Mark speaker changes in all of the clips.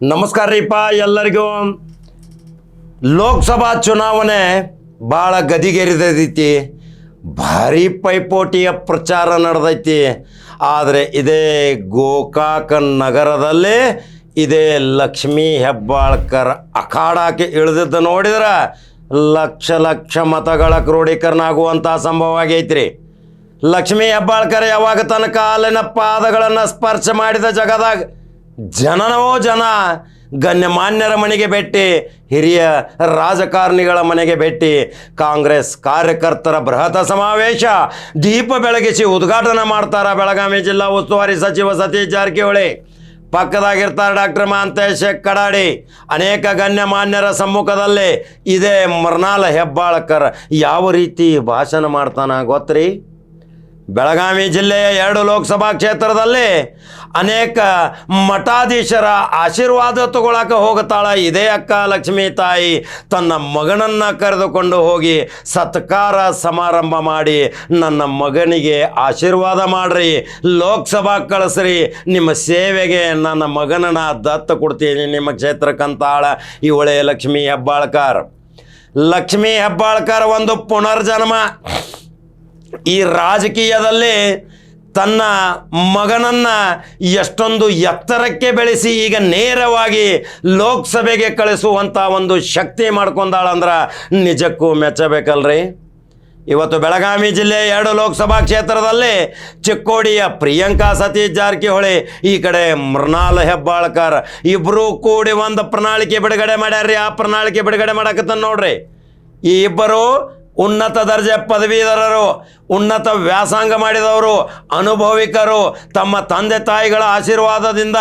Speaker 1: ನಮಸ್ಕಾರ ರೀಪ ಎಲ್ಲರಿಗೂ. ಲೋಕಸಭಾ ಚುನಾವಣೆ ಭಾಳ ಗದಿಗೆರಿದೈತಿ. ಭಾರಿ ಪೈಪೋಟಿಯ ಪ್ರಚಾರ ನಡೆದೈತಿ. ಆದರೆ ಇದೇ ಗೋಕಾಕ ನಗರದಲ್ಲಿ ಇದೇ ಲಕ್ಷ್ಮೀ ಹೆಬ್ಬಾಳ್ಕರ್ ಅಖಾಡಕ್ಕೆ ಇಳಿದಿದ್ದ ನೋಡಿದ್ರೆ ಲಕ್ಷ ಲಕ್ಷ ಮತಗಳ ಕ್ರೋಢೀಕರಣ ಆಗುವಂಥ ಸಂಭವ ಆಗೈತ್ರಿ. ಲಕ್ಷ್ಮೀ ಹೆಬ್ಬಾಳ್ಕರ್ ಯಾವಾಗ ತನ್ನ ಕಾಲಿನ ಪಾದಗಳನ್ನು ಸ್ಪರ್ಶ ಮಾಡಿದ ಜಗದಾಗ ಜನನೋ ಜನ, ಗಣ್ಯಮಾನ್ಯರ ಮನೆಗೆ ಭೇಟಿ, ಹಿರಿಯ ರಾಜಕಾರಣಿಗಳ ಮನೆಗೆ ಭೇಟಿ, ಕಾಂಗ್ರೆಸ್ ಕಾರ್ಯಕರ್ತರ ಬೃಹತ್ ಸಮಾವೇಶ, ದೀಪ ಬೆಳಗಿಸಿ ಉದ್ಘಾಟನೆ ಮಾಡ್ತಾರ ಬೆಳಗಾವಿ ಜಿಲ್ಲಾ ಉಸ್ತುವಾರಿ ಸಚಿವ ಸತೀಶ್ ಜಾರಕಿಹೊಳಿ. ಪಕ್ಕದಾಗಿರ್ತಾರೆ ಡಾಕ್ಟರ್ ಮಹಾಂತೇಶ್ ಕಡಾಡಿ. ಅನೇಕ ಗಣ್ಯಮಾನ್ಯರ ಸಮ್ಮುಖದಲ್ಲಿ ಇದೇ ಮರ್ನಾಲ್ ಹೆಬ್ಬಾಳ್ಕರ್ ಯಾವ ರೀತಿ ಭಾಷಣ ಮಾಡ್ತಾನ ಗೊತ್ತ್ರಿ? ಬೆಳಗಾವಿ ಜಿಲ್ಲೆಯ ಎರಡು ಲೋಕಸಭಾ ಕ್ಷೇತ್ರದಲ್ಲಿ ಅನೇಕ ಮಠಾಧೀಶರ ಆಶೀರ್ವಾದ ತಗೊಳಕ ಹೋಗುತ್ತಾಳ. ಇದೇ ಅಕ್ಕ ಲಕ್ಷ್ಮೀ ತಾಯಿ ತನ್ನ ಮಗನನ್ನ ಕರೆದುಕೊಂಡು ಹೋಗಿ ಸತ್ಕಾರ ಸಮಾರಂಭ ಮಾಡಿ ನನ್ನ ಮಗನಿಗೆ ಆಶೀರ್ವಾದ ಮಾಡ್ರಿ. ಲೋಕಸಭಾ ಕಳಿಸ್ರಿ. ನಿಮ್ಮ ಸೇವೆಗೆ ನನ್ನ ಮಗನನ್ನ ದತ್ತು ಕೊಡ್ತೀನಿ. ನಿಮ್ಮ ಕ್ಷೇತ್ರಕ್ಕಂತಾಳ ಇವಳೆ ಲಕ್ಷ್ಮೀ ಹೆಬ್ಬಾಳ್ಕರ್. ಲಕ್ಷ್ಮೀ ಹೆಬ್ಬಾಳ್ಕರ್ ಒಂದು ಪುನರ್ಜನ್ಮ. ಈ ರಾಜಕೀಯದಲ್ಲಿ ತನ್ನ ಮಗನನ್ನ ಎಷ್ಟೊಂದು ಎತ್ತರಕ್ಕೆ ಬೆಳೆಸಿ ಈಗ ನೇರವಾಗಿ ಲೋಕಸಭೆಗೆ ಕಳಿಸುವಂಥ ಒಂದು ಶಕ್ತಿ ಮಾಡ್ಕೊಂಡಾಳಂದ್ರೆ ನಿಜಕ್ಕೂ ಮೆಚ್ಚಬೇಕಲ್ರಿ. ಇವತ್ತು ಬೆಳಗಾವಿ ಜಿಲ್ಲೆ ಎರಡು ಲೋಕಸಭಾ ಕ್ಷೇತ್ರದಲ್ಲಿ ಚಿಕ್ಕೋಡಿಯ ಪ್ರಿಯಾಂಕಾ ಸತೀಶ್ ಜಾರಕಿಹೊಳಿ, ಈ ಕಡೆ ಮೃಣಾಲ್ ಹೆಬ್ಬಾಳ್ಕರ್. ಇಬ್ಬರೂ ಕೂಡಿ ಒಂದು ಪ್ರಣಾಳಿಕೆ ಬಿಡುಗಡೆ ಮಾಡ್ಯಾರ್ರಿ. ಆ ಪ್ರಣಾಳಿಕೆ ಬಿಡುಗಡೆ ಮಾಡಕತ್ತ ನೋಡ್ರಿ. ಈ ಇಬ್ಬರು ಉನ್ನತ ದರ್ಜೆ ಪದವೀಧರರು. ಉನ್ನತ ವ್ಯಾಸಂಗ ಮಾಡಿದವರು ಅನುಭವಿಕರು, ತಮ್ಮ ತಂದೆ ತಾಯಿಗಳ ಆಶೀರ್ವಾದದಿಂದ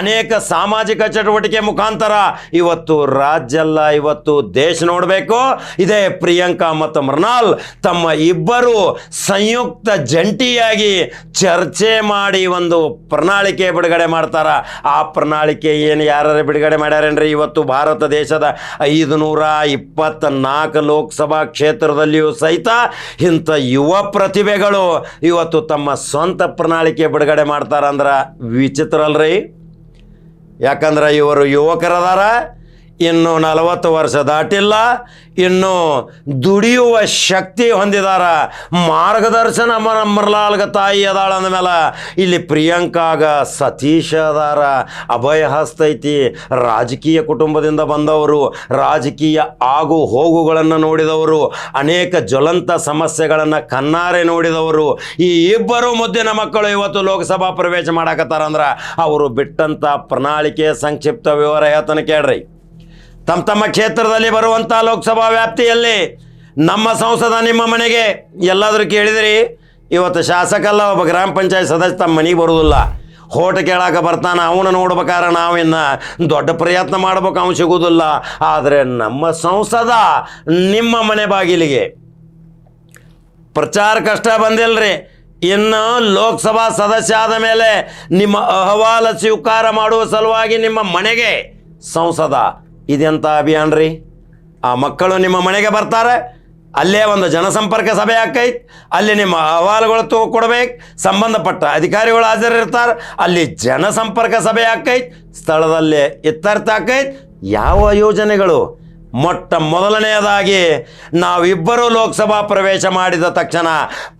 Speaker 1: ಅನೇಕ ಸಾಮಾಜಿಕ ಚಟುವಟಿಕೆ ಮುಖಾಂತರ ಇವತ್ತು ರಾಜ್ಯಲ್ಲ, ಇವತ್ತು ದೇಶ ನೋಡಬೇಕು. ಇದೇ ಪ್ರಿಯಾಂಕಾ ಮತ್ತು ಮೃಣಾಲ್ ತಮ್ಮ ಇಬ್ಬರು ಸಂಯುಕ್ತ ಜಂಟಿಯಾಗಿ ಚರ್ಚೆ ಮಾಡಿ ಒಂದು ಪ್ರಣಾಳಿಕೆ ಬಿಡುಗಡೆ ಮಾಡ್ತಾರ. ಆ ಪ್ರಣಾಳಿಕೆ ಏನು ಯಾರು ಬಿಡುಗಡೆ ಮಾಡ್ಯಾರೇನ್ರಿ? ಇವತ್ತು ಭಾರತ ದೇಶದ ಐದು ನೂರ ಇಪ್ಪತ್ತ ನಾಲ್ಕು ಲೋಕಸಭಾ ಕ್ಷೇತ್ರದಲ್ಲಿಯೂ ಸಹಿತ ಇಂಥ ಯುವ ಪ್ರತಿಭೆಗಳು ಇವತ್ತು ತಮ್ಮ ಸ್ವಂತ ಪ್ರಣಾಳಿಕೆ ಬಿಡುಗಡೆ ಮಾಡ್ತಾರಂದ್ರೆ ವಿಚಿತ್ರ ಅಲ್ರಿ ಯಾಕಂದ್ರೆ ಇವರು ಯುವಕರದಾರ ಇನ್ನು ನಲವತ್ತು ವರ್ಷ ದಾಟಿಲ್ಲ, ಇನ್ನು ದುಡಿಯುವ ಶಕ್ತಿ ಹೊಂದಿದಾರ. ಮಾರ್ಗದರ್ಶನ ಮರ ಮರಲಾಲ್ಗ ತಾಯಿ ಅದಾಳ ಅಂದಮೇಲೆ ಇಲ್ಲಿ ಪ್ರಿಯಾಂಕಾಗ ಸತೀಶ್ ಅದಾರ. ಅಭಯ ಹಸ್ತೈತಿ ರಾಜಕೀಯ ಕುಟುಂಬದಿಂದ ಬಂದವರು, ರಾಜಕೀಯ ಆಗು ಹೋಗುಗಳನ್ನು ನೋಡಿದವರು, ಅನೇಕ ಜ್ವಲಂತ ಸಮಸ್ಯೆಗಳನ್ನು ಕನ್ನಾರೆ ನೋಡಿದವರು. ಈ ಇಬ್ಬರು ಮುದ್ದಿನ ಮಕ್ಕಳು ಇವತ್ತು ಲೋಕಸಭಾ ಪ್ರವೇಶ ಮಾಡಕತ್ತಾರಂದ್ರೆ ಅವರು ಬಿಟ್ಟಂಥ ಪ್ರಣಾಳಿಕೆ ಸಂಕ್ಷಿಪ್ತ ವಿವರ ಹೇಳ್ತಾನೆ ಕೇಳ್ರಿ. ತಮ್ಮ ತಮ್ಮ ಕ್ಷೇತ್ರದಲ್ಲಿ ಬರುವಂಥ ಲೋಕಸಭಾ ವ್ಯಾಪ್ತಿಯಲ್ಲಿ ನಮ್ಮ ಸಂಸದ ನಿಮ್ಮ ಮನೆಗೆ ಎಲ್ಲಾದರೂ ಕೇಳಿದಿರಿ? ಇವತ್ತು ಶಾಸಕಲ್ಲ, ಒಬ್ಬ ಗ್ರಾಮ ಪಂಚಾಯತ್ ಸದಸ್ಯ ತಮ್ಮ ಮನೆಗೆ ಬರುವುದಿಲ್ಲ. ಹೋಟ ಕೇಳಾಕ ಬರ್ತಾನೆ, ಅವನು ನೋಡ್ಬೇಕಾದ್ರೆ ನಾವಿನ್ನು ದೊಡ್ಡ ಪ್ರಯತ್ನ ಮಾಡ್ಬೇಕು ಅವನು ಸಿಗೋದಿಲ್ಲ. ಆದರೆ ನಮ್ಮ ಸಂಸದ ನಿಮ್ಮ ಮನೆ ಬಾಗಿಲಿಗೆ ಪ್ರಚಾರ ಕಷ್ಟ ಬಂದಿಲ್ರಿ. ಇನ್ನು ಲೋಕಸಭಾ ಸದಸ್ಯ ಆದ ಮೇಲೆ ನಿಮ್ಮ ಅಹವಾಲ ಸ್ವೀಕಾರ ಮಾಡುವ ಸಲುವಾಗಿ ನಿಮ್ಮ ಮನೆಗೆ ಸಂಸದ ಇದೆಂಥ ಅಭಿಯಾನ ರೀ ಆ ಮಕ್ಕಳು ನಿಮ್ಮ ಮನೆಗೆ ಬರ್ತಾರೆ, ಅಲ್ಲೇ ಒಂದು ಜನಸಂಪರ್ಕ ಸಭೆ ಆಕೈತಿ ಅಲ್ಲಿ ನಿಮ್ಮ ಅಹವಾಲುಗಳು ತೂ ಕೊಡ್ಬೇಕು, ಸಂಬಂಧಪಟ್ಟ ಅಧಿಕಾರಿಗಳು ಹಾಜರಿರ್ತಾರೆ, ಅಲ್ಲಿ ಜನಸಂಪರ್ಕ ಸಭೆ ಆಕೈತಿ ಸ್ಥಳದಲ್ಲೇ ಎತ್ತರ್ಥ ಆಕೈತಿ ಯಾವ ಯೋಜನೆಗಳು? ಮೊಟ್ಟ ಮೊದಲನೆಯದಾಗಿ ನಾವಿಬ್ಬರು ಲೋಕಸಭಾ ಪ್ರವೇಶ ಮಾಡಿದ ತಕ್ಷಣ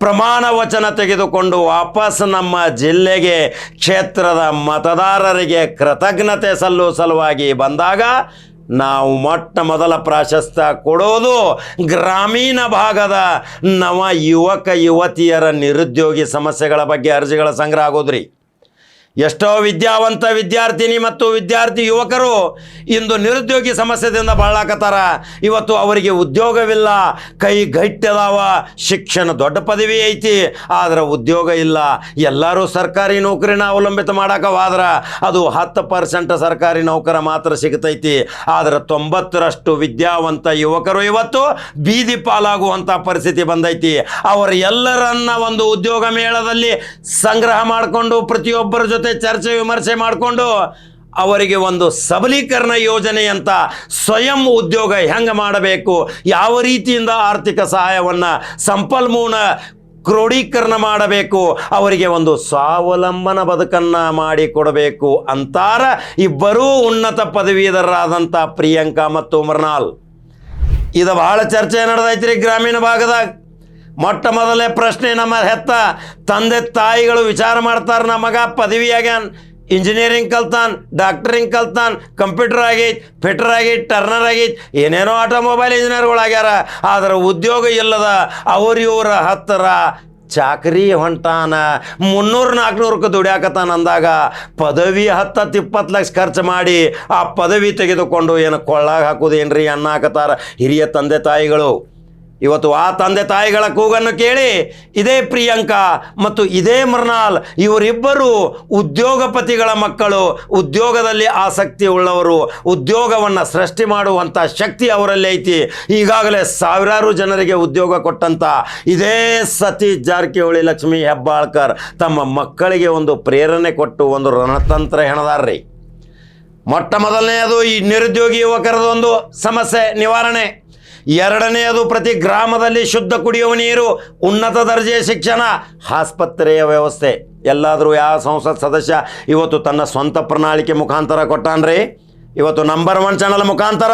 Speaker 1: ಪ್ರಮಾಣ ವಚನ ತೆಗೆದುಕೊಂಡು ವಾಪಸ್ ನಮ್ಮ ಜಿಲ್ಲೆಗೆ ಕ್ಷೇತ್ರದ ಮತದಾರರಿಗೆ ಕೃತಜ್ಞತೆ ಸಲ್ಲುವ ಸಲುವಾಗಿ ಬಂದಾಗ ನಾವು ಮೊಟ್ಟ ಮೊದಲ ಪ್ರಾಶಸ್ತ್ಯ ಕೊಡೋದು ಗ್ರಾಮೀಣ ಭಾಗದ ನವ ಯುವಕ ಯುವತಿಯರ ನಿರುದ್ಯೋಗಿ ಸಮಸ್ಯೆಗಳ ಬಗ್ಗೆ ಅರ್ಜಿಗಳ ಸಂಗ್ರಹ ಆಗೋದ್ರಿ. ಎಷ್ಟೋ ವಿದ್ಯಾವಂತ ವಿದ್ಯಾರ್ಥಿನಿ ಮತ್ತು ವಿದ್ಯಾರ್ಥಿ ಯುವಕರು ಇಂದು ನಿರುದ್ಯೋಗಿ ಸಮಸ್ಯೆದಿಂದ ಬಾಳಾಕತ್ತಾರ. ಇವತ್ತು ಅವರಿಗೆ ಉದ್ಯೋಗವಿಲ್ಲ. ಕೈ ಗಟ್ಟಿದಾವ. ಶಿಕ್ಷಣ ದೊಡ್ಡ ಪದವಿ ಐತಿ. ಆದ್ರೆ ಉದ್ಯೋಗ ಇಲ್ಲ. ಎಲ್ಲರೂ ಸರ್ಕಾರಿ ನೌಕರಿನ ಅವಲಂಬಿತ ಮಾಡಕವಾದ್ರ ಅದು ಹತ್ತು ಪರ್ಸೆಂಟ್ ಸರ್ಕಾರಿ ನೌಕರ ಮಾತ್ರ ಸಿಗ್ತೈತಿ. ಆದ್ರೆ ತೊಂಬತ್ತರಷ್ಟು ವಿದ್ಯಾವಂತ ಯುವಕರು ಇವತ್ತು ಬೀದಿ ಪಾಲಾಗುವಂಥ ಪರಿಸ್ಥಿತಿ ಬಂದೈತಿ. ಅವರು ಎಲ್ಲರನ್ನ ಒಂದು ಉದ್ಯೋಗ ಮೇಳದಲ್ಲಿ ಸಂಗ್ರಹ ಮಾಡಿಕೊಂಡು ಪ್ರತಿಯೊಬ್ಬರ ಚರ್ಚೆ ವಿಮರ್ಶೆ ಮಾಡಿಕೊಂಡು ಅವರಿಗೆ ಒಂದು ಸಬಲೀಕರಣ ಯೋಜನೆ ಅಂತ ಸ್ವಯಂ ಉದ್ಯೋಗ ಹೆಂಗೆ ಮಾಡಬೇಕು, ಯಾವ ರೀತಿಯಿಂದ ಆರ್ಥಿಕ ಸಹಾಯವನ್ನು ಸಂಪನ್ಮೂಲ ಕ್ರೋಢೀಕರಣ ಮಾಡಬೇಕು, ಅವರಿಗೆ ಒಂದು ಸ್ವಾವಲಂಬನ ಬದುಕನ್ನು ಮಾಡಿಕೊಡಬೇಕು ಅಂತಾರ ಇಬ್ಬರೂ ಉನ್ನತ ಪದವೀಧರರಾದಂಥ ಪ್ರಿಯಾಂಕಾ ಮತ್ತು ಮೃಣಾಲ್ ಇದು ಬಹಳ ಚರ್ಚೆ ನಡೆದೈತ್ರಿ ಗ್ರಾಮೀಣ ಭಾಗದಾಗ. ಮೊಟ್ಟ ಮೊದಲೇ ಪ್ರಶ್ನೆ ನಮ್ಮ ಹೆತ್ತ. ತಂದೆ ತಾಯಿಗಳು ವಿಚಾರ ಮಾಡ್ತಾರೆ ನಮ್ಮ ಮಗ ಪದವಿ ಆಗ್ಯಾನ್ ಇಂಜಿನಿಯರಿಂಗ್ ಕಲ್ತಾನ್ ಡಾಕ್ಟರಿಂಗ್ ಕಲ್ತಾನ್ ಕಂಪ್ಯೂಟರ್ ಆಗೈತ್ ಫಿಟರ್ ಆಗೈತ್ ಟರ್ನರ್ ಆಗೈತ್, ಏನೇನೋ ಆಟೋಮೊಬೈಲ್ ಇಂಜಿನಿಯರ್ಗಳು ಆಗ್ಯಾರ. ಆದ್ರೆ ಉದ್ಯೋಗ ಇಲ್ಲದ ಅವ್ರ ಇವರ ಹತ್ತಿರ ಚಾಕರಿ ಹೊಂಟಾನ. ಮುನ್ನೂರು ನಾಲ್ಕುನೂರಕ್ಕೆ ದುಡಿಯಾಕತ್ತಾನ ಅಂದಾಗ ಪದವಿ ಹತ್ತತ್ತು ಇಪ್ಪತ್ತು ಲಕ್ಷ ಖರ್ಚು ಮಾಡಿ ಆ ಪದವಿ ತೆಗೆದುಕೊಂಡು ಏನು ಕೊಳ್ಳಾಗ ಹಾಕೋದೇನ್ರಿ ಅನ್ನಾಕತ್ತಾರ ಹಿರಿಯ ತಂದೆ ತಾಯಿಗಳು. ಇವತ್ತು ಆ ತಂದೆ ತಾಯಿಗಳ ಕೂಗನ್ನು ಕೇಳಿ, ಇದೇ ಪ್ರಿಯಾಂಕಾ ಮತ್ತು ಇದೇ ಮೃಣಾಲ್ ಇವರಿಬ್ಬರು ಉದ್ಯೋಗಪತಿಗಳ ಮಕ್ಕಳು, ಉದ್ಯೋಗದಲ್ಲಿ ಆಸಕ್ತಿ ಉಳ್ಳವರು, ಉದ್ಯೋಗವನ್ನು ಸೃಷ್ಟಿ ಮಾಡುವಂಥ ಶಕ್ತಿ ಅವರಲ್ಲಿ ಐತಿ. ಈಗಾಗಲೇ ಸಾವಿರಾರು ಜನರಿಗೆ ಉದ್ಯೋಗ ಕೊಟ್ಟಂಥ ಇದೇ ಸತೀಶ್ ಜಾರಕಿಹೊಳಿ, ಲಕ್ಷ್ಮೀ ಹೆಬ್ಬಾಳ್ಕರ್ ತಮ್ಮ ಮಕ್ಕಳಿಗೆ ಒಂದು ಪ್ರೇರಣೆ ಕೊಟ್ಟು ಒಂದು ರಣತಂತ್ರ ಹೆಣದಾರ್ರಿ. ಮೊಟ್ಟ ಮೊದಲನೆಯದು ಈ ನಿರುದ್ಯೋಗಿ ಯುವಕರದೊಂದು ಸಮಸ್ಯೆ, ನಿವಾರಣೆ. ಎರಡನೆಯದು ಪ್ರತಿ ಗ್ರಾಮದಲ್ಲಿ ಶುದ್ಧ ಕುಡಿಯುವ ನೀರು, ಉನ್ನತ ದರ್ಜೆಯ ಶಿಕ್ಷಣ, ಆಸ್ಪತ್ರೆಯ ವ್ಯವಸ್ಥೆ. ಎಲ್ಲಾದರೂ ಯಾವ ಸಂಸತ್ ಸದಸ್ಯ ಇವತ್ತು ತನ್ನ ಸ್ವಂತ ಪ್ರಣಾಳಿಕೆ ಮುಖಾಂತರ ಕೊಟ್ಟಾನ್ರಿ? ಇವತ್ತು ನಂಬರ್ ಒನ್ ಚಾನಲ್ ಮುಖಾಂತರ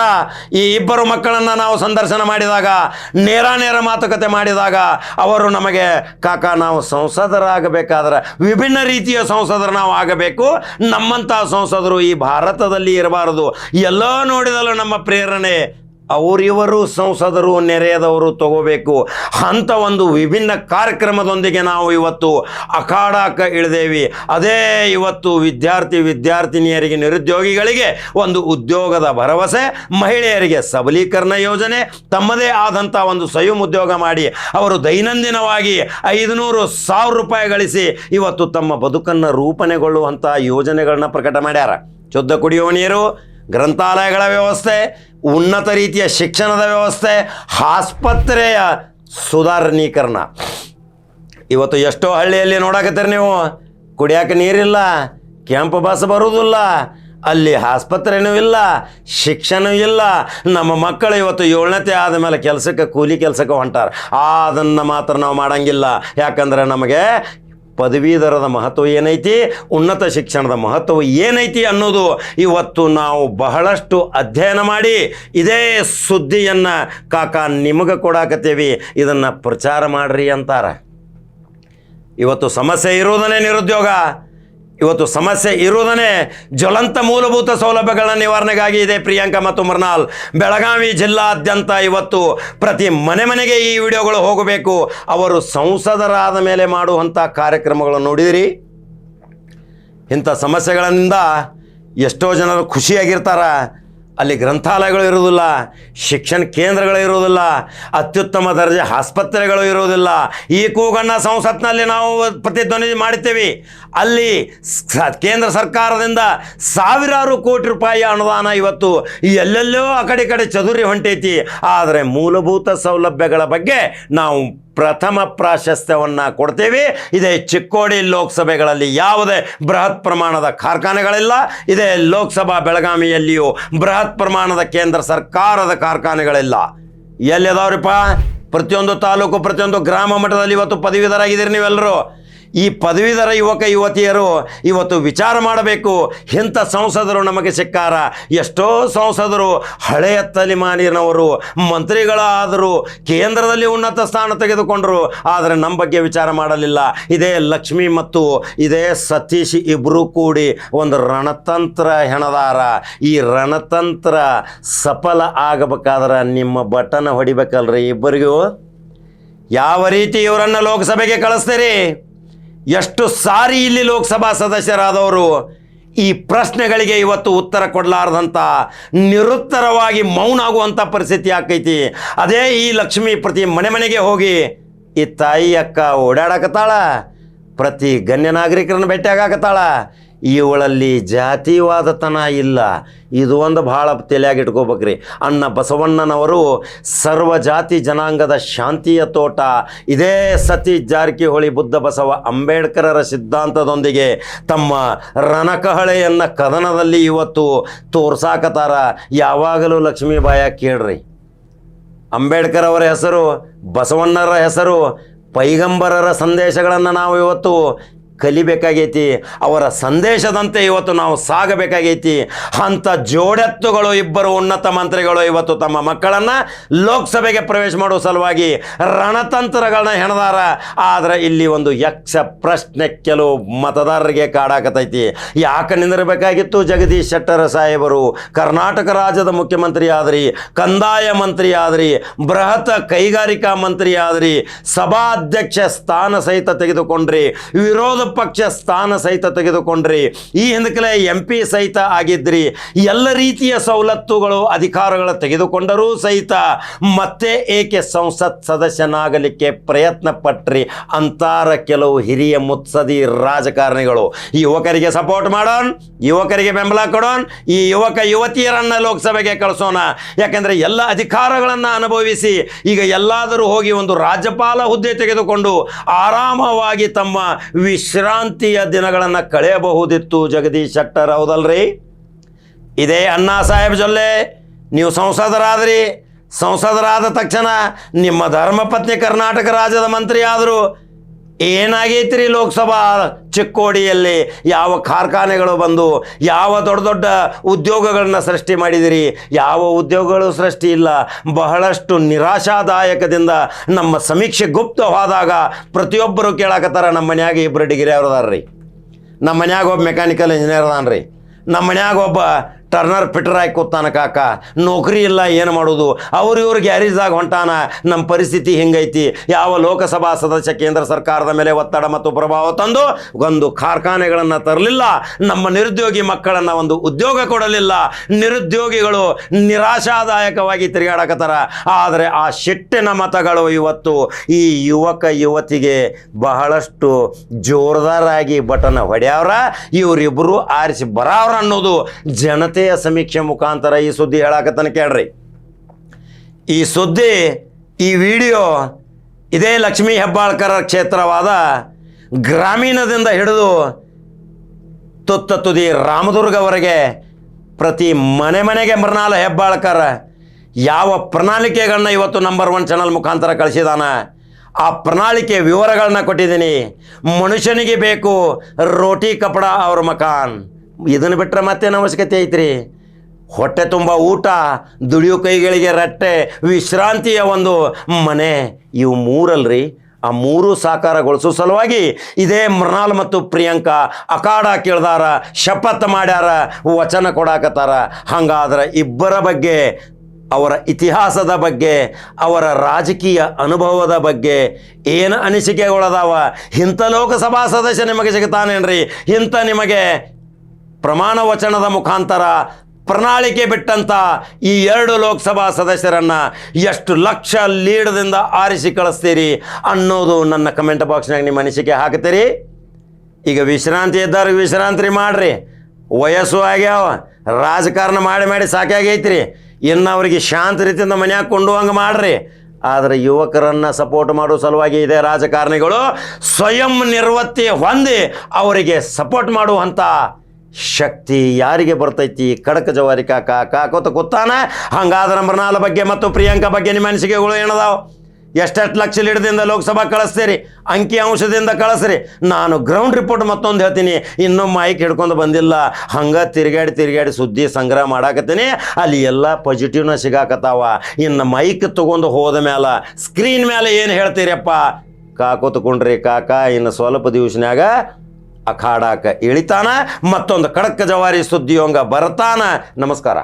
Speaker 1: ಈ ಇಬ್ಬರು ಮಕ್ಕಳನ್ನು ನಾವು ಸಂದರ್ಶನ ಮಾಡಿದಾಗ, ನೇರ ನೇರ ಮಾತುಕತೆ ಮಾಡಿದಾಗ ಅವರು ನಮಗೆ, ಕಾಕ, ನಾವು ಸಂಸದರಾಗಬೇಕಾದ್ರೆ ವಿಭಿನ್ನ ರೀತಿಯ ಸಂಸದರು ನಾವು ಆಗಬೇಕು. ನಮ್ಮಂಥ ಸಂಸದರು ಈ ಭಾರತದಲ್ಲಿ ಇರಬಾರದು. ಎಲ್ಲೋ ನೋಡಿದಲ್ಲೂ ನಮ್ಮ ಪ್ರೇರಣೆ ಅವರಿವರು ಸಂಸದರು ನೆರೆಯದವರು ತಗೋಬೇಕು. ಅಂಥ ಒಂದು ವಿಭಿನ್ನ ಕಾರ್ಯಕ್ರಮದೊಂದಿಗೆ ನಾವು ಇವತ್ತು ಅಖಾಡಕ್ಕೆ ಇಳಿದೇವಿ. ಅದೇ ಇವತ್ತು ವಿದ್ಯಾರ್ಥಿ ವಿದ್ಯಾರ್ಥಿನಿಯರಿಗೆ, ನಿರುದ್ಯೋಗಿಗಳಿಗೆ ಒಂದು ಉದ್ಯೋಗದ ಭರವಸೆ, ಮಹಿಳೆಯರಿಗೆ ಸಬಲೀಕರಣ ಯೋಜನೆ, ತಮ್ಮದೇ ಆದಂಥ ಒಂದು ಸ್ವಯಂ ಉದ್ಯೋಗ ಮಾಡಿ ಅವರು ದೈನಂದಿನವಾಗಿ ಐದುನೂರು ಸಾವಿರ ರೂಪಾಯಿ ಗಳಿಸಿ ಇವತ್ತು ತಮ್ಮ ಬದುಕನ್ನು ರೂಪಣೆಗೊಳ್ಳುವಂಥ ಯೋಜನೆಗಳನ್ನ ಪ್ರಕಟ ಮಾಡ್ಯಾರ. ಶುದ್ಧ ಕುಡಿಯುವ ನೀರು, ಗ್ರಂಥಾಲಯಗಳ ವ್ಯವಸ್ಥೆ ಉನ್ನತ ರೀತಿಯ ಶಿಕ್ಷಣದ ವ್ಯವಸ್ಥೆ, ಆಸ್ಪತ್ರೆಯ ಸುಧಾರಣೀಕರಣ. ಇವತ್ತು ಎಷ್ಟೋ ಹಳ್ಳಿಯಲ್ಲಿ ನೋಡಾಕತ್ತೀರಿ ನೀವು. ಕುಡಿಯಕ್ಕೆ ನೀರಿಲ್ಲ, ಕೆಂಪು ಬಸ್ ಬರುವುದಿಲ್ಲ ಅಲ್ಲಿ ಆಸ್ಪತ್ರೆನೂ ಇಲ್ಲ, ಶಿಕ್ಷಣ ಇಲ್ಲ. ನಮ್ಮ ಮಕ್ಕಳು ಇವತ್ತು ಏಳನತೆ ಆದ ಮೇಲೆ ಕೆಲಸಕ್ಕೆ, ಕೂಲಿ ಕೆಲಸಕ್ಕೆ ಹೊಂಟಾರ. ಅದನ್ನು ಮಾತ್ರ ನಾವು ಮಾಡೋಂಗಿಲ್ಲ. ಯಾಕಂದ್ರೆ ನಮಗೆ ಪದವೀಧರದ ಮಹತ್ವ ಏನೈತಿ? ಉನ್ನತ ಶಿಕ್ಷಣದ ಮಹತ್ವ ಏನೈತಿ ಅನ್ನೋದು ಇವತ್ತು ನಾವು ಬಹಳಷ್ಟು ಅಧ್ಯಯನ ಮಾಡಿ ಇದೇ ಸುದ್ದಿಯನ್ನು ಕಾಕ ನಿಮಗೆ ಕೊಡಾಕತ್ತೀವಿ. ಇದನ್ನು ಪ್ರಚಾರ ಮಾಡ್ರಿ ಅಂತಾರೆ. ಇವತ್ತು ಸಮಸ್ಯೆ ಇರೋದನ್ನೇ ನಿರುದ್ಯೋಗ. ಇವತ್ತು ಸಮಸ್ಯೆ ಇರುವುದನ್ನೇ ಜ್ವಲಂತ ಮೂಲಭೂತ ಸೌಲಭ್ಯಗಳ ನಿವಾರಣೆಗಾಗಿ ಇದೆ ಪ್ರಿಯಾಂಕಾ ಮತ್ತು ಮೃಣಾಲ್ ಬೆಳಗಾವಿ ಜಿಲ್ಲಾದ್ಯಂತ ಇವತ್ತು ಪ್ರತಿ ಮನೆ ಮನೆಗೆ ಈ ವಿಡಿಯೋಗಳು ಹೋಗಬೇಕು. ಅವರು ಸಂಸದರಾದ ಮೇಲೆ ಮಾಡುವಂಥ ಕಾರ್ಯಕ್ರಮಗಳನ್ನು ನೋಡಿದಿರಿ? ಇಂಥ ಸಮಸ್ಯೆಗಳಿಂದ ಎಷ್ಟೋ ಜನರು ಖುಷಿಯಾಗಿರ್ತಾರ. ಅಲ್ಲಿ ಗ್ರಂಥಾಲಯಗಳು ಇರುವುದಿಲ್ಲ, ಶಿಕ್ಷಣ ಕೇಂದ್ರಗಳು ಇರುವುದಿಲ್ಲ, ಅತ್ಯುತ್ತಮ ದರ್ಜೆ ಆಸ್ಪತ್ರೆಗಳು ಇರುವುದಿಲ್ಲ. ಈ ಕೂಗಣ್ಣ ಸಂಸತ್ನಲ್ಲಿ ನಾವು ಪ್ರತಿಧ್ವನಿ ಮಾಡುತ್ತೇವೆ. ಅಲ್ಲಿ ಕೇಂದ್ರ ಸರ್ಕಾರದಿಂದ ಸಾವಿರಾರು ಕೋಟಿ ರೂಪಾಯಿ ಅನುದಾನ ಇವತ್ತು ಎಲ್ಲೆಲ್ಲೋ ಆ ಕಡೆ ಕಡೆ ಚದುರಿ ಹೊಂಟೈತಿ. ಆದರೆ ಮೂಲಭೂತ ಸೌಲಭ್ಯಗಳ ಬಗ್ಗೆ ನಾವು ಪ್ರಥಮ ಪ್ರಾಶಸ್ತ್ಯವನ್ನು ಕೊಡ್ತೇವೆ. ಇದೇ ಚಿಕ್ಕೋಡಿ ಲೋಕಸಭೆಗಳಲ್ಲಿ ಯಾವುದೇ ಬೃಹತ್ ಪ್ರಮಾಣದ ಕಾರ್ಖಾನೆಗಳಿಲ್ಲ. ಇದೇ ಲೋಕಸಭಾ ಬೆಳಗಾವಿಯಲ್ಲಿಯೂ ಬೃಹತ್ ಪ್ರಮಾಣದ ಕೇಂದ್ರ ಸರ್ಕಾರದ ಕಾರ್ಖಾನೆಗಳಿಲ್ಲ. ಎಲ್ಲಿದಾವ್ರಿಪ್ಪ ಪ್ರತಿಯೊಂದು ತಾಲೂಕು, ಪ್ರತಿಯೊಂದು ಗ್ರಾಮ ಮಟ್ಟದಲ್ಲಿ ಇವತ್ತು ಪದವೀಧರಾಗಿದ್ದೀರಿ ನೀವೆಲ್ಲರೂ ಈ ಪದವೀಧರ ಯುವಕ, ಯುವತಿಯರು ಇವತ್ತು ವಿಚಾರ ಮಾಡಬೇಕು. ಇಂಥ ಸಂಸದರು ನಮಗೆ ಸಿಕ್ಕಾರ? ಎಷ್ಟೋ ಸಂಸದರು ಹಳೆಯ ತಲೆಮಾರಿನವರು, ಮಂತ್ರಿಗಳಾದರೂ ಕೇಂದ್ರದಲ್ಲಿ ಉನ್ನತ ಸ್ಥಾನ ತೆಗೆದುಕೊಂಡರು. ಆದರೆ ನಮ್ಮ ಬಗ್ಗೆ ವಿಚಾರ ಮಾಡಲಿಲ್ಲ. ಇದೇ ಲಕ್ಷ್ಮಿ ಮತ್ತು ಇದೇ ಸತೀಶ್ ಇಬ್ಬರೂ ಕೂಡಿ ಒಂದು ರಣತಂತ್ರ ಹೆಣದಾರ. ಈ ರಣತಂತ್ರ ಸಫಲ ಆಗಬೇಕಾದ್ರೆ ನಿಮ್ಮ ಬಟನ್ ಹೊಡಿಬೇಕಲ್ರಿ ಇಬ್ಬರಿಗೂ? ಯಾವ ರೀತಿ ಇವರನ್ನು ಲೋಕಸಭೆಗೆ ಕಳಿಸ್ತೀರಿ? ಎಷ್ಟು ಸಾರಿ ಇಲ್ಲಿ ಲೋಕಸಭಾ ಸದಸ್ಯರಾದವರು ಈ ಪ್ರಶ್ನೆಗಳಿಗೆ ಇವತ್ತು ಉತ್ತರ ಕೊಡಲಾರ್ದಂಥ ನಿರುತ್ತರವಾಗಿ ಮೌನ ಆಗುವಂಥ ಪರಿಸ್ಥಿತಿ ಆಕೈತಿ. ಅದೇ ಈ ಲಕ್ಷ್ಮಿ ಪ್ರತಿ ಮನೆ ಮನೆಗೆ ಹೋಗಿ ಈ ತಾಯಿ ಅಕ್ಕ ಓಡಾಡಕತ್ತಾಳ, ಪ್ರತಿ ಗಣ್ಯ ನಾಗರಿಕರನ್ನು ಭೇಟಿಯಾಗಕತ್ತಾಳ ಇವಳಲ್ಲಿ ಜಾತಿವಾದತನ ಇಲ್ಲ. ಇದು ಒಂದು ಭಾಳ ತಲೆಯಾಗಿ ಇಟ್ಕೋಬೇಕ್ರಿ. ಅಣ್ಣ ಬಸವಣ್ಣನವರು ಸರ್ವ ಜಾತಿ ಜನಾಂಗದ ಶಾಂತಿಯ ತೋಟ. ಇದೇ ಸತಿ ಜಾರಕಿಹೊಳಿ ಬುದ್ಧ ಬಸವ ಅಂಬೇಡ್ಕರರ ಸಿದ್ಧಾಂತದೊಂದಿಗೆ ತಮ್ಮ ರಣಕಹಳೆಯನ್ನು ಕದನದಲ್ಲಿ ಇವತ್ತು ತೋರ್ಸಾಕತಾರ. ಯಾವಾಗಲೂ ಲಕ್ಷ್ಮೀಬಾಯ ಕೇಳ್ರಿ. ಅಂಬೇಡ್ಕರ್ ಅವರ ಹೆಸರು, ಬಸವಣ್ಣರ ಹೆಸರು, ಪೈಗಂಬರರ ಸಂದೇಶಗಳನ್ನು ನಾವು ಇವತ್ತು ಕಲಿಬೇಕಾಗೈತಿ, ಅವರ ಸಂದೇಶದಂತೆ ಇವತ್ತು ನಾವು ಸಾಗಬೇಕಾಗೈತಿ. ಅಂಥ ಜೋಡೆತ್ತುಗಳು ಇಬ್ಬರು ಉನ್ನತ ಮಂತ್ರಿಗಳು ಇವತ್ತು ತಮ್ಮ ಮಕ್ಕಳನ್ನು ಲೋಕಸಭೆಗೆ ಪ್ರವೇಶ ಮಾಡುವ ಸಲುವಾಗಿ ರಣತಂತ್ರಗಳನ್ನ ಹೆಣದಾರ. ಆದರೆ ಇಲ್ಲಿ ಒಂದು ಯಕ್ಷ ಪ್ರಶ್ನೆ ಕೆಲವು ಮತದಾರರಿಗೆ ಕಾಡಾಕತೈತಿ. ಯಾಕೆ ನಿಂದಿರಬೇಕಾಗಿತ್ತು ಜಗದೀಶ್ ಶೆಟ್ಟರ ಸಾಹೇಬರು? ಕರ್ನಾಟಕ ರಾಜ್ಯದ ಮುಖ್ಯಮಂತ್ರಿ ಆದ್ರಿ, ಕಂದಾಯ ಮಂತ್ರಿ ಆದ್ರಿ, ಬೃಹತ್ ಕೈಗಾರಿಕಾ ಮಂತ್ರಿ ಆದ್ರಿ, ಸಭಾಧ್ಯಕ್ಷ ಸ್ಥಾನ ಸಹಿತ ತೆಗೆದುಕೊಂಡ್ರಿ ವಿರೋಧ ಪಕ್ಷ ಸ್ಥಾನ ಸಹಿತ ತೆಗೆದುಕೊಂಡ್ರಿ. ಈ ಹಿಂದಕ್ಕೆ ಎಂ ಪಿ ಸಹಿತ ಆಗಿದ್ರಿ. ಎಲ್ಲ ರೀತಿಯ ಸವಲತ್ತುಗಳು ಅಧಿಕಾರಗಳು ತೆಗೆದುಕೊಂಡರೂ ಸಹಿತ ಮತ್ತೆ ಏಕೆ ಸಂಸತ್ ಸದಸ್ಯನಾಗಲಿಕ್ಕೆ ಪ್ರಯತ್ನ ಪಟ್ರಿ ಅಂತಾರ ಕೆಲವು ಹಿರಿಯ ಮುತ್ಸದಿ ರಾಜಕಾರಣಿಗಳು. ಯುವಕರಿಗೆ ಸಪೋರ್ಟ್ ಮಾಡೋಣ ಯುವಕರಿಗೆ ಬೆಂಬಲ ಕೊಡೋಣ ಈ ಯುವಕ ಯುವತಿಯರನ್ನ ಲೋಕಸಭೆಗೆ ಕಳಿಸೋಣ. ಯಾಕಂದ್ರೆ ಎಲ್ಲ ಅಧಿಕಾರಗಳನ್ನು ಅನುಭವಿಸಿ ಈಗ ಎಲ್ಲಾದರೂ ಹೋಗಿ ಒಂದು ರಾಜ್ಯಪಾಲ ಹುದ್ದೆ ತೆಗೆದುಕೊಂಡು ಆರಾಮವಾಗಿ ತಮ್ಮ ವಿಶ್ರಾಂತಿಯ ದಿನಗಳನ್ನು ಕಳೆಯಬಹುದಿತ್ತು ಜಗದೀಶ್ ಶೆಟ್ಟರ್, ಹೌದಲ್ರಿ? ಇದೇ ಅಣ್ಣಾ ಸಾಹೇಬ್ ಜೊಲ್ಲೆ, ನೀವು ಸಂಸದರಾದ್ರಿ. ಸಂಸದರಾದ ತಕ್ಷಣ ನಿಮ್ಮ ಧರ್ಮಪತ್ನಿ ಕರ್ನಾಟಕ ರಾಜ್ಯದ ಮಂತ್ರಿ ಆದರು ಏನಾಗೈತ್ರಿ ಲೋಕಸಭಾ ಚಿಕ್ಕೋಡಿಯಲ್ಲಿ? ಯಾವ ಕಾರ್ಖಾನೆಗಳು ಬಂದು, ಯಾವ ದೊಡ್ಡ ದೊಡ್ಡ ಉದ್ಯೋಗಗಳನ್ನ ಸೃಷ್ಟಿ ಮಾಡಿದಿರಿ? ಯಾವ ಉದ್ಯೋಗಗಳು ಸೃಷ್ಟಿ ಇಲ್ಲ? ಬಹಳಷ್ಟು ನಿರಾಶಾದಾಯಕದಿಂದ ನಮ್ಮ ಸಮೀಕ್ಷೆ ಗುಪ್ತವಾದಾಗ ಪ್ರತಿಯೊಬ್ಬರು ಕೇಳಾಕತ್ತಾರ, ನಮ್ಮ ಮನ್ಯಾಗ ಇಬ್ಬರು ಡಿಗ್ರಿ ಅವ್ರದಾರ್ರಿ. ನಮ್ಮ ಮನ್ಯಾಗ ಒಬ್ಬ ಮೆಕ್ಯಾನಿಕಲ್ ಇಂಜಿನಿಯರ್ ಅದಾನ್ರಿ. ನಮ್ಮ ಮನ್ಯಾಗ ಒಬ್ಬ ಟರ್ನರ್ ಫಿಟರ್ ಆಗಿ ಕೂತಾನ ಕಾಕ. ನೌಕರಿ ಇಲ್ಲ, ಏನು ಮಾಡೋದು? ಅವ್ರು ಇವ್ರು ಗ್ಯಾರೇಜ್ದಾಗ ಹೊಂಟಾನ. ನಮ್ಮ ಪರಿಸ್ಥಿತಿ ಹಿಂಗೈತಿ. ಯಾವ ಲೋಕಸಭಾ ಸದಸ್ಯ ಕೇಂದ್ರ ಸರ್ಕಾರದ ಮೇಲೆ ಒತ್ತಡ ಮತ್ತು ಪ್ರಭಾವ ತಂದು ಒಂದು ಕಾರ್ಖಾನೆಗಳನ್ನು ತರಲಿಲ್ಲ. ನಮ್ಮ ನಿರುದ್ಯೋಗಿ ಮಕ್ಕಳನ್ನು ಒಂದು ಉದ್ಯೋಗ ಕೊಡಲಿಲ್ಲ. ನಿರುದ್ಯೋಗಿಗಳು ನಿರಾಶಾದಾಯಕವಾಗಿ ತಿರುಗಾಡಕತ್ತಾರ. ಆದರೆ ಆ ಶೆಟ್ಟಿನ ಮತಗಳು ಇವತ್ತು ಈ ಯುವಕ ಯುವತಿಗೆ ಬಹಳಷ್ಟು ಜೋರ್ದಾರಾಗಿ ಬಟನ್ ಹೊಡ್ಯಾವ್ರ. ಇವರಿಬ್ಬರು ಆರಿಸಿ ಬರವ್ರ ಅನ್ನೋದು ಜನತೆಯ ಸಮೀಕ್ಷೆ ಮುಖಾಂತರ ಈ ಸುದ್ದಿ ಹೇಳಾಕತ್ತಾನ ಕೇಳ್ರಿ. ಈ ಸುದ್ದಿ, ಈ ವಿಡಿಯೋ ಇದೇ ಲಕ್ಷ್ಮೀ ಹೆಬ್ಬಾಳ್ಕರ ಕ್ಷೇತ್ರವಾದ ಗ್ರಾಮೀಣದಿಂದ ಹಿಡಿದು ತುತ್ತ ತುದಿ ರಾಮದುರ್ಗವರೆಗೆ ಪ್ರತಿ ಮನೆ ಮನೆಗೆ ಮೃಣಾಲ ಹೆಬ್ಬಾಳ್ಕರ್ ಯಾವ ಪ್ರಣಾಳಿಕೆಗಳನ್ನ ಇವತ್ತು ನಂಬರ್ ಒನ್ ಚಾನಲ್ ಮುಖಾಂತರ ಕಳಿಸಿದಾನ? ಆ ಪ್ರಣಾಳಿಕೆ ವಿವರಗಳನ್ನ ಕೊಟ್ಟಿದ್ದೀನಿ. ಮನುಷ್ಯನಿಗೆ ಬೇಕು ರೋಟಿ ಕಪಡ ಅವ್ರ ಮಕಾನ್. ಇದನ್ನು ಬಿಟ್ಟರೆ ಮತ್ತೇನು ಅವಶ್ಯಕತೆ ಐತ್ರಿ? ಹೊಟ್ಟೆ ತುಂಬ ಊಟ, ದುಡಿಯೋ ಕೈಗಳಿಗೆ ರಟ್ಟೆ, ವಿಶ್ರಾಂತಿಯ ಒಂದು ಮನೆ. ಇವು ಮೂರಲ್ರಿ. ಆ ಮೂರು ಸಾಕಾರಗೊಳಿಸೋ ಸಲುವಾಗಿ ಇದೇ ಮೃಣಾಲ್ ಮತ್ತು ಪ್ರಿಯಾಂಕಾ ಅಖಾಡ ಕೇಳ್ದಾರ, ಶಪಥ ಮಾಡ್ಯಾರ, ವಚನ ಕೊಡಾಕತ್ತಾರ. ಹಂಗಾದ್ರೆ ಇಬ್ಬರ ಬಗ್ಗೆ, ಅವರ ಇತಿಹಾಸದ ಬಗ್ಗೆ, ಅವರ ರಾಜಕೀಯ ಅನುಭವದ ಬಗ್ಗೆ ಏನು ಅನಿಸಿಕೆಗಳದಾವ? ಇಂಥ ಲೋಕಸಭಾ ಸದಸ್ಯ ನಿಮಗೆ ಸಿಗ್ತಾನೇನ್ರಿ? ಇಂಥ ನಿಮಗೆ ಪ್ರಮಾಣ ವಚನದ ಮುಖಾಂತರ ಪ್ರಣಾಳಿಕೆ ಬಿಟ್ಟಂತ ಈ ಎರಡು ಲೋಕಸಭಾ ಸದಸ್ಯರನ್ನ ಎಷ್ಟು ಲಕ್ಷ ಲೀಡದಿಂದ ಆರಿಸಿ ಕಳಿಸ್ತೀರಿ ಅನ್ನೋದು ನನ್ನ ಕಮೆಂಟ್ ಬಾಕ್ಸ್ನಾಗ ನಿಮ್ಮ ಅನಿಸಿಕೆ ಹಾಕ್ತೀರಿ ಈಗ ವಿಶ್ರಾಂತಿ ಇದ್ದವ್ರಿಗೆ ವಿಶ್ರಾಂತಿ ಮಾಡ್ರಿ. ವಯಸ್ಸು ಆಗ್ಯಾವ ರಾಜಕಾರಣ ಮಾಡಿ ಮಾಡಿ ಸಾಕಾಗೈತ್ರಿ ಇನ್ನು ಅವರಿಗೆ ಶಾಂತ ರೀತಿಯಿಂದ ಮನ್ಯಾಗ ಕೊಂಡು ಹಂಗೆ ಮಾಡ್ರಿ. ಆದರೆ ಯುವಕರನ್ನು ಸಪೋರ್ಟ್ ಮಾಡೋ ಸಲುವಾಗಿ ಇದೆ ರಾಜಕಾರಣಿಗಳು. ಸ್ವಯಂ ನಿರ್ವತ್ತಿ ಹೊಂದಿ ಅವರಿಗೆ ಸಪೋರ್ಟ್ ಮಾಡುವಂಥ ಶಕ್ತಿ ಯಾರಿಗೆ ಬರ್ತೈತಿ? ಕಡಕ ಜವಾರಿ ಕಾಕ, ಕಾಕೋತ ಕೂತಾನ? ಹಂಗಾದ್ರೆ ಮೃಣಾಲ ಬಗ್ಗೆ ಮತ್ತು ಪ್ರಿಯಾಂಕಾ ಬಗ್ಗೆ ನಿಮ್ಮ ಅನಿಸಿಕೆಗಳು ಏನದಾವ? ಎಷ್ಟೆಷ್ಟು ಲಕ್ಷ ಲೀಡ್ದಿಂದ ಲೋಕಸಭಾ ಕಳಿಸ್ತೀರಿ? ಅಂಕಿ ಅಂಶದಿಂದ ಕಳಿಸ್ರಿ. ನಾನು ಗ್ರೌಂಡ್ ರಿಪೋರ್ಟ್ ಮತ್ತೊಂದು ಹೇಳ್ತೀನಿ. ಇನ್ನೂ ಮೈಕ್ ಹಿಡ್ಕೊಂಡು ಬಂದಿಲ್ಲ. ಹಂಗೆ ತಿರುಗಾಡಿ ತಿರುಗಾಡಿ ಸುದ್ದಿ ಸಂಗ್ರಹ ಮಾಡಾಕತ್ತೀನಿ. ಅಲ್ಲಿ ಎಲ್ಲ ಪಾಸಿಟಿವ್ನ ಸಿಗಾಕತ್ತಾವ. ಇನ್ನು ಮೈಕ್ ತೊಗೊಂಡು ಹೋದ ಮೇಲೆ ಸ್ಕ್ರೀನ್ ಮೇಲೆ ಏನು ಹೇಳ್ತೀರಪ್ಪ? ಕಾಕೋತ್ಕೊಂಡ್ರಿ ಕಾಕ, ಇನ್ನು ಸ್ವಲ್ಪ ದಿವಸನ್ಯಾಗ ಅಖಾಡಾಕ ಇಳಿತಾನ ಮತ್ತೊಂದು ಖಡಕ್ ಜವಾರಿ ಸುದ್ದಿಯೊಂಗ ಬರ್ತಾನ. ನಮಸ್ಕಾರ.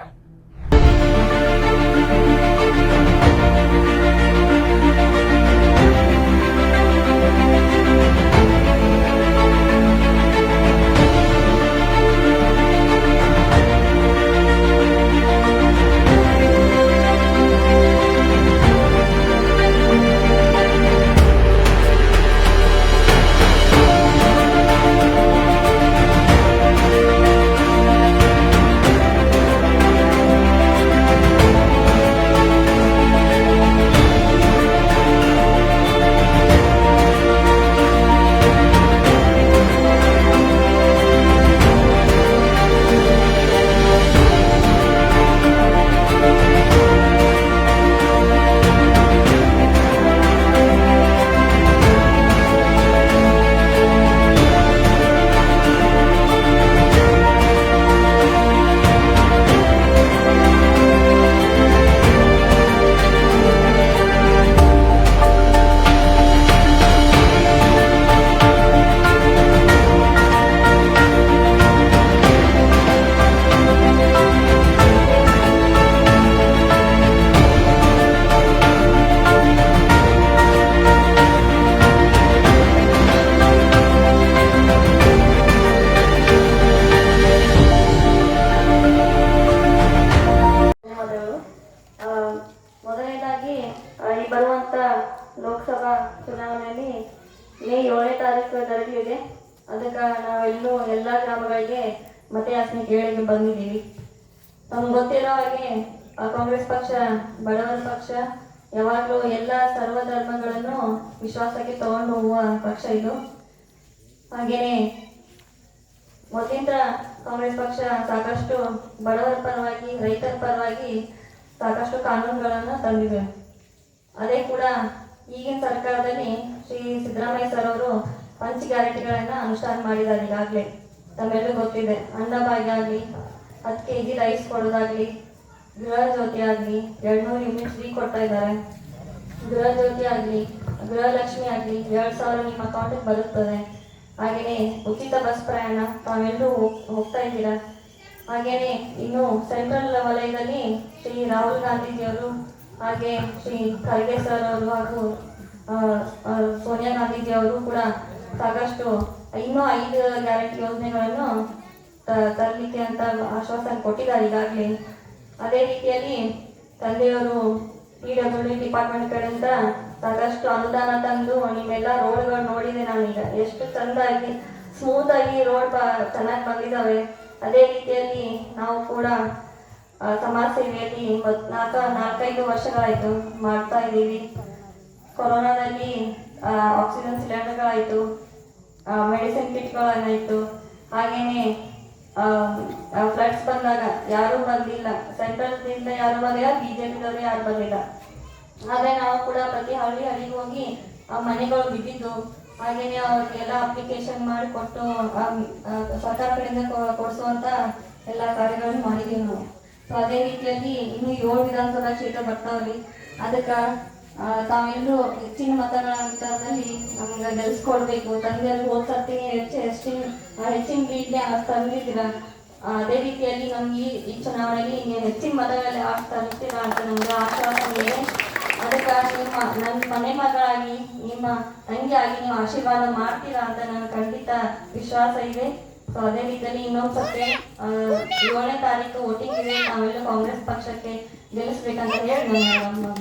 Speaker 2: ಗ್ರಾಮಗಳಿಗೆ ಮತಯಾಚನೆ ಕೇಳಿಕೆ ಬಂದಿದ್ದೀವಿ ತಮ್ಗೆ ಗೊತ್ತಿರೋ ಹಾಗೆ ಕಾಂಗ್ರೆಸ್ ಪಕ್ಷ, ಬಡವರ ಪಕ್ಷ, ಯಾವಾಗಲೂ ಎಲ್ಲ ಸರ್ವ ಧರ್ಮಗಳನ್ನು ವಿಶ್ವಾಸಕ್ಕೆ ತಗೊಂಡು ಹೋಗುವ ಪಕ್ಷ ಇದು. ಹಾಗೆಯೇ ಮೊದಲಿಂದ ಕಾಂಗ್ರೆಸ್ ಪಕ್ಷ ಸಾಕಷ್ಟು ಬಡವರ ಪರವಾಗಿ, ರೈತರ ಪರವಾಗಿ ಸಾಕಷ್ಟು ಕಾನೂನುಗಳನ್ನು ತಂದಿದೆ. ಅದೇ ಕೂಡ ಈಗಿನ ಸರ್ಕಾರದಲ್ಲಿ ಶ್ರೀ ಸಿದ್ದರಾಮಯ್ಯ ಸರ್ ಅವರು ಪಂಚ ಗ್ಯಾರಂಟಿಗಳನ್ನು ಅನುಷ್ಠಾನ ಮಾಡಿದ್ದಾರೆ ಈಗಾಗಲೇ. ತಮ್ಮೆಲ್ಲರಿಗೂ ಗೊತ್ತಿದೆ. ಅನ್ನಭಾಗ್ಯ ಆಗಲಿ ಹತ್ತು ಕೆ ಜಿ ರೈಸ್ ಕೊಡೋದಾಗಲಿ ಗೃಹ ಜ್ಯೋತಿ ಆಗಲಿ, ಎರಡ್ನೂರು ಯೂನಿಟ್ ಫ್ರೀ ಕೊಡ್ತಾ ಇದ್ದಾರೆ. ಗೃಹ ಜ್ಯೋತಿ ಆಗಲಿ, ಗೃಹಲಕ್ಷ್ಮಿ ಆಗಲಿ, ಎರಡು ಸಾವಿರ ನಿಮ್ಮ ಅಕೌಂಟಿಗೆ ಬರುತ್ತದೆ. ಹಾಗೆಯೇ ಉಚಿತ ಬಸ್ ಪ್ರಯಾಣ ತಾವೆಲ್ಲರೂ ಹೋಗ್- ಹೋಗ್ತಾ ಇದ್ದೀರಾ? ಹಾಗೆಯೇ ಇನ್ನು ಸೆಂಟ್ರಲ್ ವಲಯದಲ್ಲಿ ಶ್ರೀ ರಾಹುಲ್ ಗಾಂಧೀಜಿಯವರು ಹಾಗೆ ಶ್ರೀ ಖರ್ಗೆ ಸರ್ ಅವರು ಹಾಗೂ ಸೋನಿಯಾ ಗಾಂಧೀಜಿ ಅವರು ಕೂಡ ಸಾಕಷ್ಟು ಇನ್ನೂ ಐದು ಗ್ಯಾರಂಟಿ ಯೋಜನೆಗಳನ್ನು ತರಲಿಕ್ಕೆ ಅಂತ ಆಶ್ವಾಸನೆ ಕೊಟ್ಟಿದ್ದಾರೆ ಈಗಾಗಲೇ. ಅದೇ ರೀತಿಯಲ್ಲಿ ತಂದೆಯವರು ಪಿ ಡಬ್ಲ್ಯೂ ಡಿಪಾರ್ಟ್ಮೆಂಟ್ ಕಡೆಯಿಂದ ಸಾಕಷ್ಟು ಅನುದಾನ ತಂದು ನಿಮ್ಮೆಲ್ಲ ರೋಡ್ಗಳು ನೋಡಿದೆ ನಾನೀಗ ಎಷ್ಟು ಚಂದಾಗಿ ಸ್ಮೂತ್ ಆಗಿ ರೋಡ್ ಚೆನ್ನಾಗಿ ಬಂದಿದ್ದಾವೆ ಅದೇ ರೀತಿಯಲ್ಲಿ ನಾವು ಕೂಡ ಸಮಾಜ ಸೇವೆಯಲ್ಲಿ ನಾಲ್ಕ ನಾಲ್ಕೈದು ವರ್ಷಗಳಾಯಿತು ಮಾಡ್ತಾ ಇದ್ದೀವಿ. ಕೊರೋನಾದಲ್ಲಿ ಆಕ್ಸಿಜನ್ ಸಿಲಿಂಡರ್ಗಳಾಯಿತು. ಮೆಡಿಸಿನ್ ಕಿಟ್ಗಳನ್ನಾಯಿತು ಹಾಗೆಯೇ ಫ್ಲಡ್ಸ್ ಬಂದಾಗ ಯಾರೂ ಬಂದಿಲ್ಲ. ಸೆಂಟ್ರಲ್ದಿಂದ ಯಾರು ಬಂದಿಲ್ಲ ಬಿ ಜೆ ಯಾರು ಬಂದಿಲ್ಲ. ಆದರೆ ನಾವು ಕೂಡ ಪ್ರತಿ ಹಳ್ಳಿ ಹಳ್ಳಿಗೆ ಹೋಗಿ ಆ ಮನೆಗಳು ಬಿದ್ದಿದ್ದು. ಹಾಗೆಯೇ ಅವ್ರಿಗೆಲ್ಲ ಅಪ್ಲಿಕೇಶನ್ ಮಾಡಿ ಕೊಟ್ಟು ಸರ್ಕಾರ ಕಡೆಯಿಂದ ಕೊ- ಕೊಡಿಸುವಂತ ಎಲ್ಲ ಕಾರ್ಯಗಳನ್ನು ಮಾಡಿದ್ದೀವಿ ನಾವು. ಸೊ ಅದೇ ರೀತಿಯಲ್ಲಿ ಇನ್ನೂ ಏಳು ವಿಧಾನಸಭಾ ಕ್ಷೇತ್ರ ಬರ್ತಾವ್ರಿ ಅದಕ್ಕೆ ತಾವೆಲ್ಲರೂ ಹೆಚ್ಚಿನ ಮತಗಳಂತದಲ್ಲಿ ನಮ್ಗೆ ಗೆಲ್ಸ್ಕೊಡ್ಬೇಕು ತಂದೆಯಲ್ಲಿ ಹೋದ ಸರ್ತಿ ಹೆಚ್ಚು ಹೆಚ್ಚಿನ ಹೆಚ್ಚಿನ ಲೀಡ್ಗೆ ತಂದಿದ್ದೀರ ಅದೇ ರೀತಿಯಲ್ಲಿ ನಮ್ಗೆ ಈ ಚುನಾವಣೆಯಲ್ಲಿ ನೀವು ಹೆಚ್ಚಿನ ಮತಗಳಲ್ಲಿ ಆಟ ತರ್ತೀರಾ ಅಂತ ನಮ್ಗೆ ಆಶ್ವಾಸ ಇದೆ. ಅದಕ್ಕಾಗಿ ನಿಮ್ಮ ನನ್ನ ಮನೆ ಮಗಳಾಗಿ, ನಿಮ್ಮ ತಂಗಿಯಾಗಿ ನೀವು ಆಶೀರ್ವಾದ ಮಾಡ್ತೀರಾ ಅಂತ ನನಗೆ ಖಂಡಿತ ವಿಶ್ವಾಸ ಇದೆ. ಸೊ ಅದೇ ರೀತಿಯಲ್ಲಿ ಇನ್ನೊಂದ್ಸತಿ ಏಳನೇ ತಾರೀಕು ವೋಟಿಂಗ್ ಇದೆ. ನಾವೆಲ್ಲ ಕಾಂಗ್ರೆಸ್ ಪಕ್ಷಕ್ಕೆ ಗೆಲ್ಲಿಸ್ಬೇಕಂತ ಹೇಳಿ ನಾನು